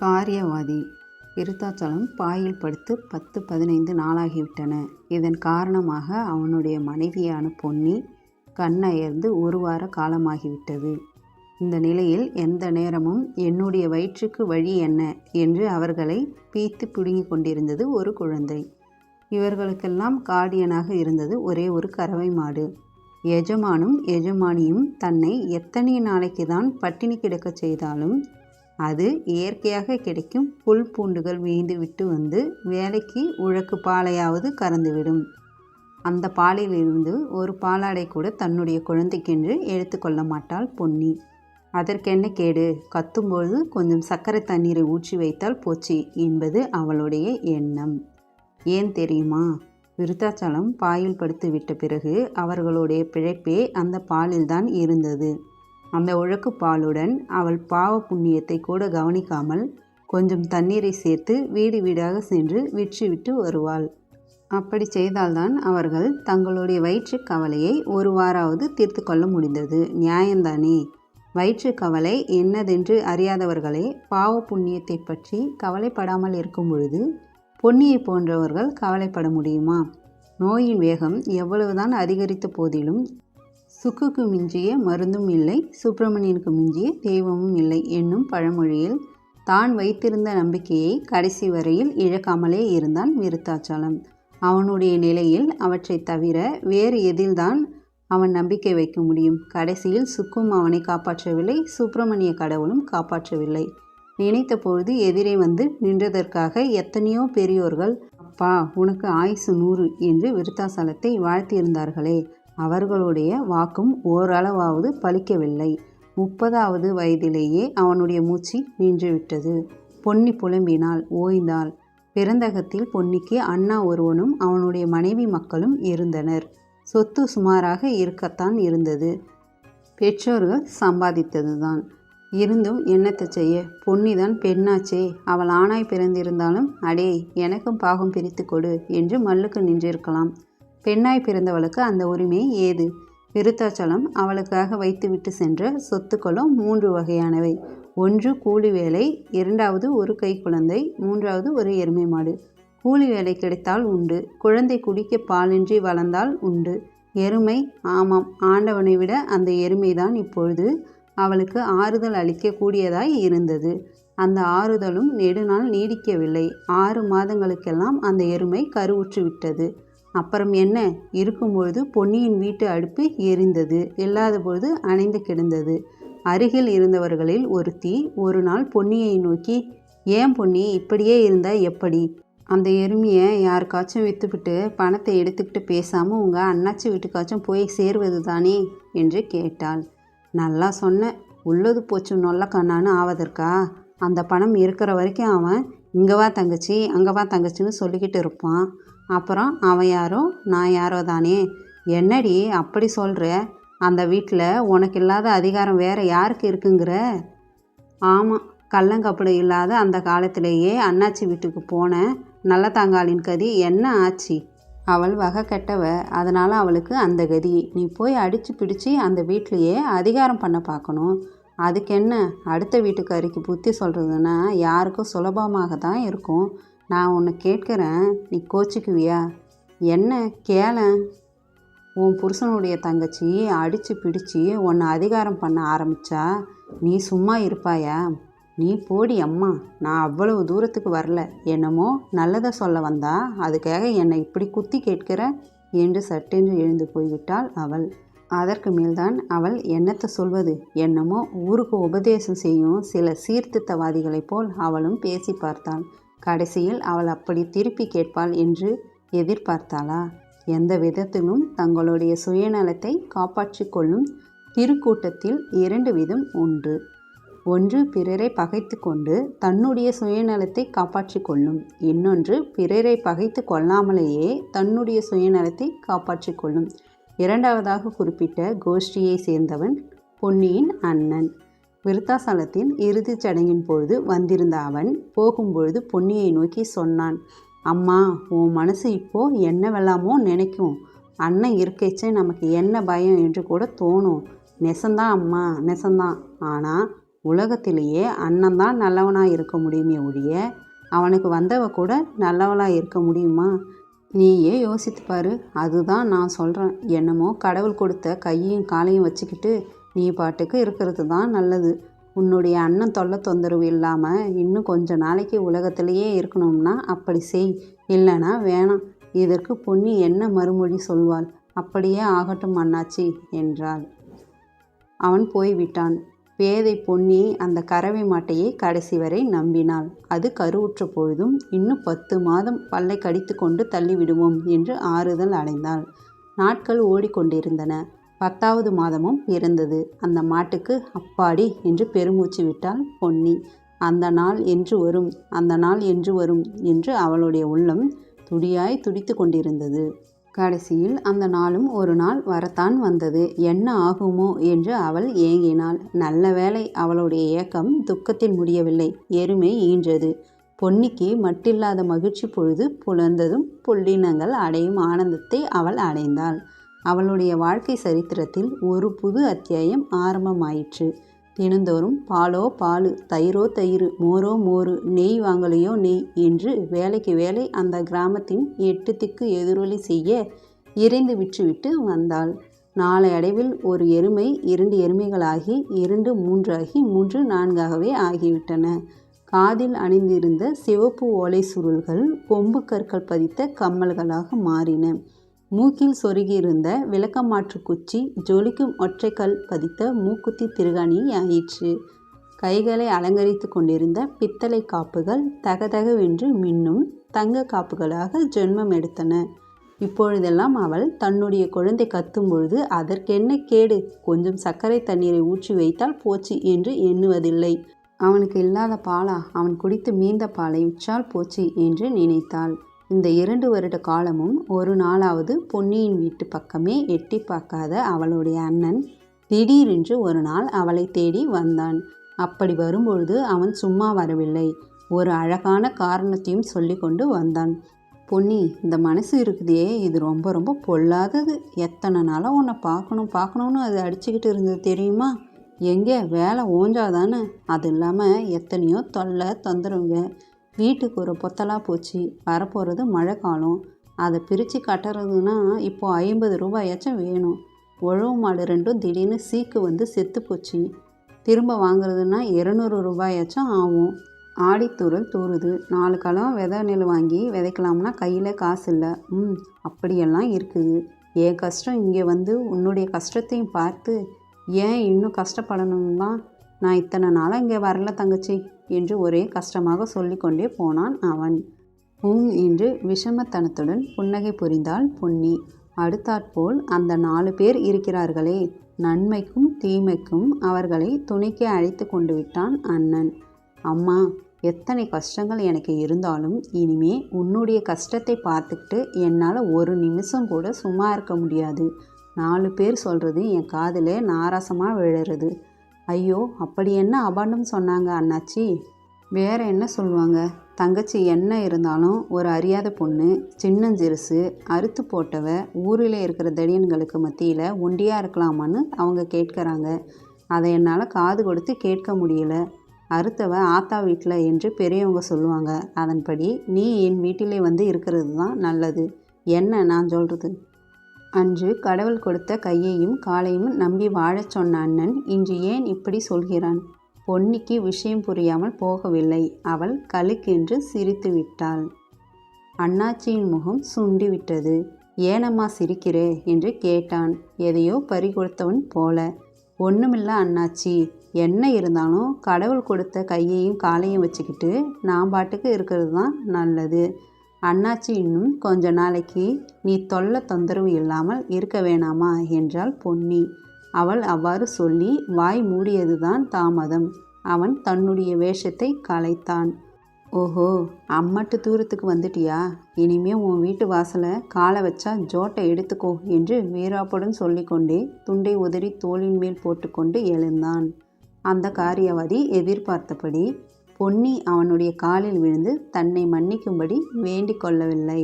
காரியவாதி Virudhachalam boil படுத்து பத்து பதினைந்து நாளாகிவிட்டன. இதன் காரணமாக அவனுடைய மனைவியான பொன்னி கண்ணயர்ந்து ஒரு வார காலமாகிவிட்டது. இந்த நிலையில் எந்த நேரமும் என்னுடைய வயிற்றுக்கு வழி என்ன? என்று அவர்களை பீத்து பிடுங்கிக் கொண்டிருந்தது ஒரு குழந்தை. இவர்களுக்கெல்லாம் கார்டியனாக இருந்தது ஒரே ஒரு கறவை மாடு. எஜமானும் எஜமானியும் தன்னை எத்தனை நாளைக்கு தான் பட்டினி கிடக்கச் செய்தாலும் அது இயற்கையாக கிடைக்கும் புல் பூண்டுகள் மேய்ந்து விட்டு வந்து வேலைக்கு உழக்கு பாலையாவது கறந்துவிடும். அந்த பாலிலிருந்து ஒரு பாலாடை கூட தன்னுடைய குழந்தைக்கென்று எடுத்துக்கொள்ள மாட்டாள் பொன்னி. அதற்கென்ன கேடு? கத்தும்போது கொஞ்சம் சர்க்கரை தண்ணீரை ஊற்றி வைத்தால் போச்சு என்பது அவளுடைய எண்ணம். ஏன் தெரியுமா? விருத்தாச்சலம் பாயில் படுத்து விட்ட பிறகு அவர்களுடைய பிழைப்பே அந்த பாலில்தான் இருந்தது. அந்த உழக்குப் பாலுடன் அவள் பாவ புண்ணியத்தை கூட கவனிக்காமல் கொஞ்சம் தண்ணீரை சேர்த்து வீடு வீடாக சென்று விற்றுவிட்டு வருவாள். அப்படி செய்தால்தான் அவர்கள் தங்களுடைய வயிற்று கவலையை ஒரு வாராவது தீர்த்து கொள்ள முடிந்தது. நியாயந்தானே? வயிற்று கவலை என்னதென்று அறியாதவர்களே பாவ புண்ணியத்தைப் பற்றி கவலைப்படாமல் இருக்கும்பொழுது பொன்னியைப் போன்றவர்கள் கவலைப்பட முடியுமா? நோயின் வேகம் எவ்வளவுதான் அதிகரித்த போதிலும் சுக்குக்கு மிஞ்சிய மருந்தும் இல்லை சுப்பிரமணியனுக்கு மிஞ்சிய தெய்வமும் இல்லை என்னும் பழமொழியில் தான் வைத்திருந்த நம்பிக்கையை கடைசி வரையில் இழக்காமலே இருந்தான் விருத்தாச்சலம். அவனுடைய நிலையில் அவற்றை தவிர வேறு எதில்தான் அவன் நம்பிக்கை வைக்க முடியும்? கடைசியில் சுக்கும் அவனை காப்பாற்றவில்லை சுப்பிரமணிய கடவுளும் காப்பாற்றவில்லை. நினைத்த பொழுது எதிரே வந்து நின்றதற்காக எத்தனையோ பெரியோர்கள் அப்பா உனக்கு ஆயுசு நூறு என்று விருத்தாசலத்தை வாழ்த்தியிருந்தார்களே அவர்களுடைய வாக்கும் ஓரளவாவது பலிக்கவில்லை. முப்பதாவது வயதிலேயே அவனுடைய மூச்சு நின்றுவிட்டது. பொன்னி புலம்பினாள் ஓய்ந்தாள். பிறந்தகத்தில் பொன்னிக்கு அண்ணா ஒருவனும் அவனுடைய மனைவி மக்களும் இருந்தனர். சொத்து சுமாராக இருக்கத்தான் இருந்தது. பெற்றோர்கள் சம்பாதித்ததுதான். இருந்தும் என்னத்தை செய்ய? பொன்னிதான் பெண்ணாச்சே அவள் ஆணாய் பிறந்திருந்தாலும் அடே எனக்கும் பாகம் பிரித்து கொடு என்று மல்லுக்கு நின்றிருக்கலாம். பெண்ணாய் பிறந்தவளுக்கு அந்த உரிமை ஏது? விருத்தாச்சலம் அவளுக்காக வைத்துவிட்டுச் சென்ற சொத்துக்களும் மூன்று வகையானவை. ஒன்று கூலி வேலை இரண்டாவது ஒரு கைக்குழந்தை மூன்றாவது ஒரு எருமை மாடு. கூலி வேலை கிடைத்தால் உண்டு. குழந்தை குடிக்க பாலின்றி வளர்ந்தால் உண்டு. எருமை ஆமாம் ஆண்டவனை விட அந்த எருமைதான் இப்பொழுது அவளுக்கு ஆறுதல் அளிக்கக் கூடியதாய் இருந்தது. அந்த ஆறுதலும் நெடுநாள் நீடிக்கவில்லை. ஆறு மாதங்களுக்கெல்லாம் அந்த எருமை கருவுற்று விட்டது அப்புறம் என்ன? இருக்கும்பொழுது பொன்னியின் வீட்டு அடுப்பு எரிந்தது. இல்லாத பொழுது அணைந்து கிடந்தது. அருகில் இருந்தவர்களில் ஒருத்தி ஒரு நாள் பொன்னியை நோக்கி ஏன் பொன்னி இப்படியே இருந்தால் எப்படி? அந்த எருமையை யாருக்காச்சும் விற்றுவிட்டு பணத்தை எடுத்துக்கிட்டு பேசாமல் உங்கள் அண்ணாச்சி வீட்டுக்காச்சும் போய் சேர்வதுதானே என்று கேட்டாள். நல்லா சொன்ன. உள்ளது போச்சு நொல்ல கண்ணான்னு ஆவதற்கா? அந்த பணம் இருக்கிற வரைக்கும் அவன் இங்கே வா தங்கச்சி அங்கே வா தங்கச்சின்னு சொல்லிக்கிட்டு இருப்பான். அப்புறம் அவன் யாரோ நான் யாரோ தானே என்னடி அப்படி சொல்கிற அந்த வீட்டில் உனக்கு இல்லாத அதிகாரம் வேறு யாருக்கு இருக்குங்கிற? ஆமாம் கள்ளங்கபடு இல்லாத அந்த காலத்திலேயே அண்ணாச்சி வீட்டுக்கு போன நல்லதங்காளின் கதி என்ன ஆச்சு? அவள் வகை கெட்டவ. அதனால் அவளுக்கு அந்த கதி. நீ போய் அடித்து பிடிச்சி அந்த வீட்லேயே அதிகாரம் பண்ண பார்க்கணும் அதுக்கென்ன அடுத்த வீட்டுக்காரிக்கு புத்தி சொல்கிறதுன்னா யாருக்கும் சுலபமாக தான் இருக்கும். நான் உன்னை கேட்குறேன் நீ கோச்சிக்குவியா? என்ன கேளேன். உன் புருஷனுடைய தங்கச்சி அடித்து பிடிச்சி உன்னை அதிகாரம் பண்ண ஆரம்பித்தா நீ சும்மா இருப்பாயா? நீ போடி அம்மா நான் அவ்வளவு தூரத்துக்கு வரல. என்னமோ நல்லதை சொல்ல வந்தா அதுக்காக என்னை இப்படி குத்தி கேட்கிற? என்று சட்டென்று எழுந்து போய்விட்டாள் அவள். அதற்கு மேல்தான் அவள் என்னத்தை சொல்வது? என்னமோ ஊருக்கு உபதேசம் செய்யும் சில சீர்திருத்தவாதிகளைப் போல் அவளும் பேசி பார்த்தாள். கடைசியில் அவள் அப்படி திருப்பிக் கேட்பாள் என்று எதிர்பார்த்தாளா? எந்த விதத்திலும் தங்களுடைய சுயநலத்தை காப்பாற்றிக் கொள்ளும் திருக்கூட்டத்தில் இரண்டு விதம் உண்டு. ஒன்று பிறரை பகைத்து கொண்டு தன்னுடைய சுயநலத்தை காப்பாற்றிக் கொள்ளும். இன்னொன்று பிறரை பகைத்து கொள்ளாமலேயே தன்னுடைய சுயநலத்தை காப்பாற்றிக் கொள்ளும். இரண்டாவதாக குறிப்பிட்ட கோஷ்டியை சேர்ந்தவன் பொன்னியின் அண்ணன். விருத்தாசலத்தின் இறுதிச் சடங்கின் பொழுது வந்திருந்த அவன் போகும்பொழுது பொன்னியை நோக்கி சொன்னான் அம்மா உன் மனசு இப்போ என்னவெல்லாமோ நினைக்கும். அண்ணன் இருக்கச்சே நமக்கு என்ன பயம் என்று கூட தோணும். நெசந்தான் அம்மா நெசந்தான். ஆனால் உலகத்திலேயே அண்ணன் தான் நல்லவனாக இருக்க முடியுமே ஒழிய அவனுக்கு வந்தவ கூட நல்லவளாக இருக்க முடியுமா நீயே யோசித்து பாரு அதுதான் நான் சொல்கிறேன் என்னமோ கடவுள் கொடுத்த கையையும் காலையும் வச்சுக்கிட்டு நீ பாட்டுக்கு இருக்கிறது தான் நல்லது. உன்னுடைய அண்ணன் தொல்லை தொந்தரவு இல்லாமல் இன்னும் கொஞ்ச நாளைக்கு உலகத்திலேயே இருக்கணும்னா அப்படி செய். இல்லைனா வேணாம். இதற்கு பொன்னி என்ன மறுமொழி சொல்வாள்? அப்படியே ஆகட்டும் அண்ணாச்சி என்றாள். அவன் போய்விட்டான். பேதை பொன்னி அந்த கறவை மாட்டையை கடைசி வரை நம்பினாள். அது கருவுற்ற பொழுதும் இன்னும் பத்து மாதம் பல்லை கடித்து கொண்டு தள்ளிவிடுவோம் என்று ஆறுதல் அடைந்தாள். நாட்கள் ஓடிக்கொண்டிருந்தன. பத்தாவது மாதமும் பிறந்தது. அந்த மாட்டுக்கு அப்பாடி என்று பெருமூச்சு விட்டாள் பொன்னி. அந்த நாள் என்று வரும் அந்த நாள் என்று வரும் என்று அவளுடைய உள்ளம் துடியாய் துடித்து கொண்டிருந்தது. கடைசியில் அந்த நாளும் ஒரு நாள் வரத்தான் வந்தது. என்ன ஆகுமோ என்று அவள் ஏங்கினாள். நல்ல வேளை அவளுடைய ஏக்கம் துக்கத்தில் முடியவில்லை. எருமை ஈன்றது. பொன்னிக்கு மட்டில்லாத மகிழ்ச்சி பொழுது புலர்ந்ததும் புள்ளினங்கள் அடையும் ஆனந்தத்தை அவள் அடைந்தாள். அவளுடைய வாழ்க்கை சரித்திரத்தில் ஒரு புது அத்தியாயம் ஆரம்பமாயிற்று. தினந்தோறும் பாலோ பால் தயிரோ தயிர் மோரோ மோரு நெய் வாங்கலையோ நெய் என்று வேலைக்கு வேலை அந்த கிராமத்தின் எட்டு திக்கு எதிரொலி செய்ய இறைந்து விற்றுவிட்டு வந்தாள். நாளை அடைவில் ஒரு எருமை இரண்டு எருமைகளாகி இரண்டு மூன்றாகி மூன்று நான்காகவே ஆகிவிட்டன. காதில் அணிந்திருந்த சிவப்பு ஓலை சுருள்கள் கொம்பு கற்கள் பதித்த கம்மல்களாக மாறின. மூக்கில் சொருகியிருந்த விளக்கமாற்று குச்சி ஜொலிக்கும் ஒற்றைக்கல் பதித்த மூக்குத்தி திருகாணி ஆயிற்று கைகளை அலங்கரித்து கொண்டிருந்த பித்தளை காப்புகள் தகதகவென்று மின்னும் தங்க காப்புகளாக ஜென்மம் எடுத்தன. இப்பொழுதெல்லாம் அவள் தன்னுடைய குழந்தை கத்தும் பொழுது அதற்கென்ன கேடு? கொஞ்சம் சர்க்கரை தண்ணீரை ஊற்றி வைத்தால் போச்சு என்று எண்ணுவதில்லை. அவனுக்கு இல்லாத பாலா? அவன் குடித்து மீந்த பாலை உச்சால் போச்சு என்று நினைத்தாள். இந்த இரண்டு வருட காலமும் ஒரு நாளாவது பொன்னியின் வீட்டு பக்கமே எட்டி பார்க்காத அவளுடைய அண்ணன் திடீரென்று ஒரு நாள் அவளை தேடி வந்தான். அப்படி வரும்பொழுது அவன் சும்மா வரவில்லை. ஒரு அழகான காரணத்தையும் சொல்லி கொண்டு வந்தான். பொன்னி இந்த மனசு இருக்குதே. இது ரொம்ப ரொம்ப பொல்லாதது. எத்தனை நாளாக உன்னை பார்க்கணும் பார்க்கணுன்னு அது அடிச்சுக்கிட்டு இருந்தது தெரியுமா? எங்கே? வேலை ஓஞ்சாதானே. அது இல்லாமல் எத்தனையோ தொல்லை தொந்தரவுங்க வீட்டுக்கு ஒரு பொத்தலாக போச்சு வரப்போகிறது மழை காலம். அதை பிரித்து கட்டுறதுன்னா இப்போது ஐம்பது ரூபாயாச்சும் வேணும். உழவு மாடு ரெண்டும் திடீர்னு சீக்கு வந்து செத்து போச்சு. திரும்ப வாங்குறதுன்னா இரநூறு ரூபாயாச்சும் ஆகும். ஆடித்தூரல் தூறுது நாலு களம் விதை நெல் வாங்கி விதைக்கலாம்னா கையில் காசு இல்லை. ம் அப்படியெல்லாம் இருக்குது. என் கஷ்டம் இங்கே வந்து உன்னுடைய கஷ்டத்தையும் பார்த்து ஏன் இன்னும் கஷ்டப்படணும் தான் நான் இத்தனை நாளாக இங்கே வரல தங்கச்சி. என்று ஒரே கஷ்டமாக சொல்லிக்கொண்டே போனான் அவன். ஊம் என்று விஷமத்தனத்துடன் புன்னகை புரிந்தாள் பொன்னி. அடுத்தாற்போல் அந்த நாலு பேர் இருக்கிறார்களே. நன்மைக்கும் தீமைக்கும் அவர்களை துணைக்கு அழைத்து கொண்டு விட்டான் அண்ணன். அம்மா எத்தனை கஷ்டங்கள் எனக்கு இருந்தாலும் இனிமே உன்னுடைய கஷ்டத்தை பார்த்துக்கிட்டு என்னால் ஒரு நிமிஷம் கூட சும்மா இருக்க முடியாது. நாலு பேர் சொல்கிறது என் காதில் நாராசமாக விழுறது. ஐயோ அப்படி என்ன அபாண்டம் சொன்னாங்க அண்ணாச்சி? வேற என்ன சொல்லுவாங்க? தங்கச்சி என்ன இருந்தாலும் ஒரு அறியாத பொண்ணு சின்னஞ்சிறுசு அறுத்து போட்டவ ஊரில் இருக்கிற தடியன்களுக்கு மத்தியில் ஒண்டியாக இருக்கலாமான்னு அவங்க கேட்குறாங்க. அதை என்னால் காது கொடுத்து கேட்க முடியல. அறுத்தவ ஆத்தா வீட்டில் என்று பெரியவங்க சொல்லுவாங்க. அதன்படி நீ என் வீட்டிலே வந்து இருக்கிறது தான் நல்லது. என்ன நான் சொல்கிறது அன்று கடவுள் கொடுத்த கையையும் காலையும் நம்பி வாழச் சொன்ன அண்ணன் இன்று ஏன் இப்படி சொல்கிறான்? பொன்னிக்கு விஷயம் புரியாமல் போகவில்லை. அவள் கழுக்கென்று சிரித்து விட்டாள். அண்ணாச்சியின் முகம் சுண்டிவிட்டது ஏனம்மா சிரிக்கிறே? என்று கேட்டான். எதையோ பறிகொடுத்தவன் போல. ஒன்றுமில்ல அண்ணாச்சி. என்ன இருந்தாலும் கடவுள் கொடுத்த கையையும் காலையும் வச்சுக்கிட்டு நான் பாட்டுக்கு இருக்கிறது தான் நல்லது. அண்ணாச்சி இன்னும் கொஞ்ச நாளைக்கு நீ தொல்லை தொந்தரவு இல்லாமல் இருக்க வேணாமா? என்றாள் பொன்னி. அவள் அவ்வாறு சொல்லி வாய் மூடியதுதான் தாமதம். அவன் தன்னுடைய வேஷத்தை கலைத்தான். ஓஹோ அம்மட்டு தூரத்துக்கு வந்துட்டியா? இனிமே உன் வீட்டு வாசலை காலை வச்சா ஜோட்டை எடுத்துக்கோ என்று வீராப்புடன் சொல்லிக்கொண்டே துண்டை உதறி தோளின் மேல் போட்டுக்கொண்டு எழுந்தான். அந்த காரியவாதி எதிர்பார்த்தபடி பொன்னி அவனுடைய காலில் விழுந்து தன்னை மன்னிக்கும்படி வேண்டிக் கொள்ளவில்லை.